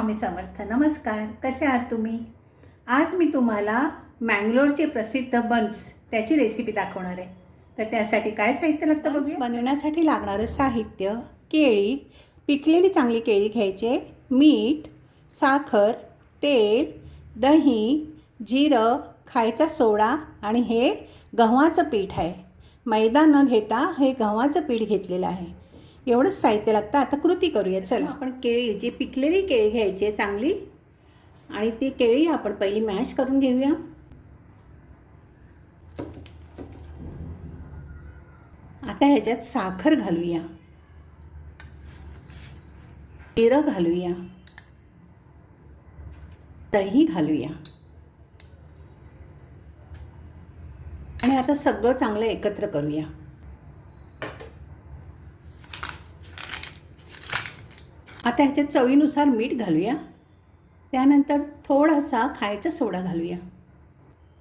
स्वामी समर्थ. नमस्कार. कसे आहात तुम्ही? आज मी तुम्हाला मँगलोरचे प्रसिद्ध बन्स त्याची रेसिपी दाखवणार आहे. तर त्यासाठी काय साहित्य लागतं बघ बनवण्यासाठी लागणारं साहित्य केळी पिकलेली चांगली केळी घ्यायचे. मीठ साखर तेल दही जिरं खायचा सोडा आणि हे गव्हाचं पीठ आहे. मैदा न घेता हे गव्हाचं पीठ घेतलेलं आहे. एवढंच साहित्य लागतं. आता कृती करूया चला. आपण केळी जी पिकलेली केळी घ्यायची आहे चांगली आणि ती केळी आपण पहिली मॅश करून घेऊया. आता ह्याच्यात साखर घालूया. जिरं घालूया. दही घालूया. आणि आता सगळं चांगलं एकत्र करूया. आता ह्याच्यात चवीनुसार मीठ घालूया. त्यानंतर थोडासा खायचा सोडा घालूया.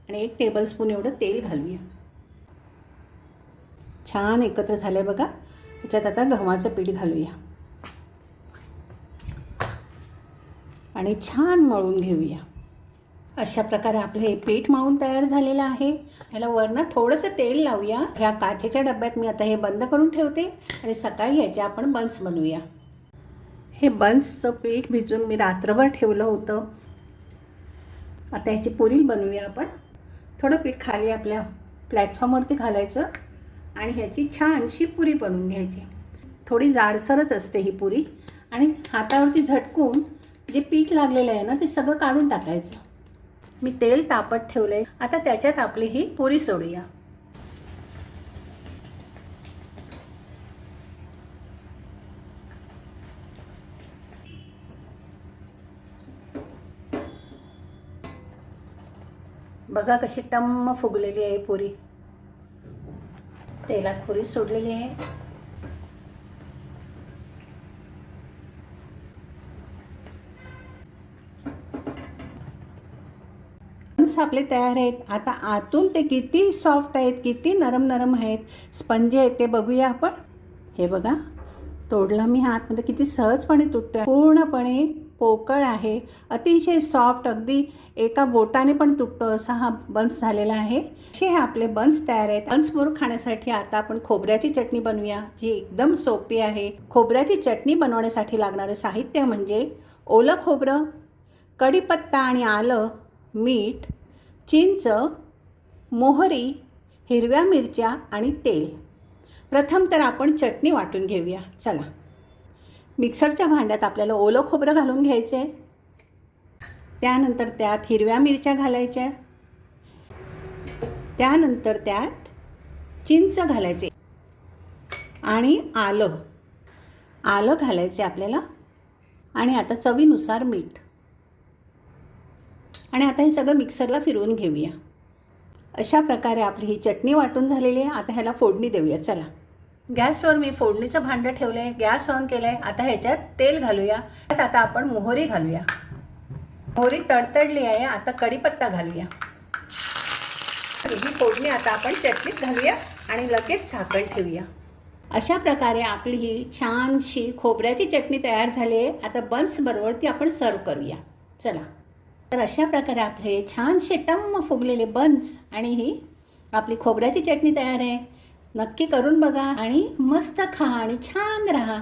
आणि एक टेबलस्पून एवढं तेल घालूया. छान एकत्र झालं बघा. ह्याच्यात आता गव्हाचं पीठ घालूया. आणि छान मळून घेऊया. अशा प्रकारे आपलं हे पीठ मावून तयार झालेलं आहे. ह्याला वरनं थोडंसं तेल लावूया. ह्या काचेच्या डब्यात मी आता हे बंद करून ठेवते. आणि सकाळी ह्याचे आपण बन्स बनवूया. हे बन्सचं पीठ भिजून मी रात्रभर ठेवलं होतं. आता ह्याची पुरी बनवूया आपण. थोडं पीठ खाली आपल्या प्लॅटफॉर्मवरती घालायचं आणि ह्याची छानशी पुरी बनवून घ्यायची. थोडी जाडसरच असते ही पुरी आणि हातावरती झटकून जे पीठ लागलेलं आहे ना ते सगळं काढून टाकायचं. मी तेल तापत ठेवलं आहे आता त्याच्यात आपली ही पुरी सोडूया. बघा कशी टम्म फुगलेली आहे पुरी. तेलात पुरी सोडलेली आहे. आपले तयार आहेत. आता आतून ते किती सॉफ्ट आहेत किती नरम नरम आहेत. स्पंजी आहेत ते बघूया आपण. हे बघा तोडला मी हातमध्ये किती सहजपणे तुटतो पूर्णपणे पोकळ आहे. अतिशय सॉफ्ट अगदी एका बोटाने पण तुटतो असा हा बन्स झालेला आहे. असे हे आपले बन्स तयार आहेत. बन्सबरोबर खाण्यासाठी आता आपण खोबऱ्याची चटणी बनवूया जी एकदम सोपी आहे. खोबऱ्याची चटणी बनवण्यासाठी लागणारे साहित्य म्हणजे ओलं खोबरं कढीपत्ता आणि आलं मीठ चिंच मोहरी हिरव्या मिरच्या आणि तेल. प्रथम तर आपण चटणी वाटून घेऊया. चला. मिक्सरच्या भांड्यात आपल्याला ओलं खोबरं घालून घ्यायचं आहे त्यानंतर त्यात हिरव्या मिरच्या घालायच्या. त्यानंतर त्यात चिंच घालायचे. आणि आलं. आलं घालायचे आपल्याला. आणि आता चवीनुसार मीठ. आणि आता हे सगळं मिक्सरला फिरवून घेऊया. अशा प्रकारे आपली ही चटणी वाटून झालेली आहे. आता ह्याला फोडणी देऊया. चला. गॅसवर मी फोडणीचं भांडं ठेवलं आहे गॅस ऑन केलं आहे आता ह्याच्यात तेल घालूया. त्यात आता आपण मोहरी घालूया. मोहरी तडतडली आहे आता कढीपत्ता घालूया. ही फोडणी आता आपण चटणीत घालूया आणि लगेच झाकण ठेवूया. अशा प्रकारे आपली ही छानशी खोबऱ्याची चटणी तयार झाली आहे. आता बन्सबरोबर ती आपण सर्व करूया. चला. तर अशा प्रकारे आपले छानसे टम्म फुगलेले बन्स आणि ही आपली खोबऱ्याची चटणी तयार आहे. नक्की करून बघा आणि मस्त खा आणि छान राहा.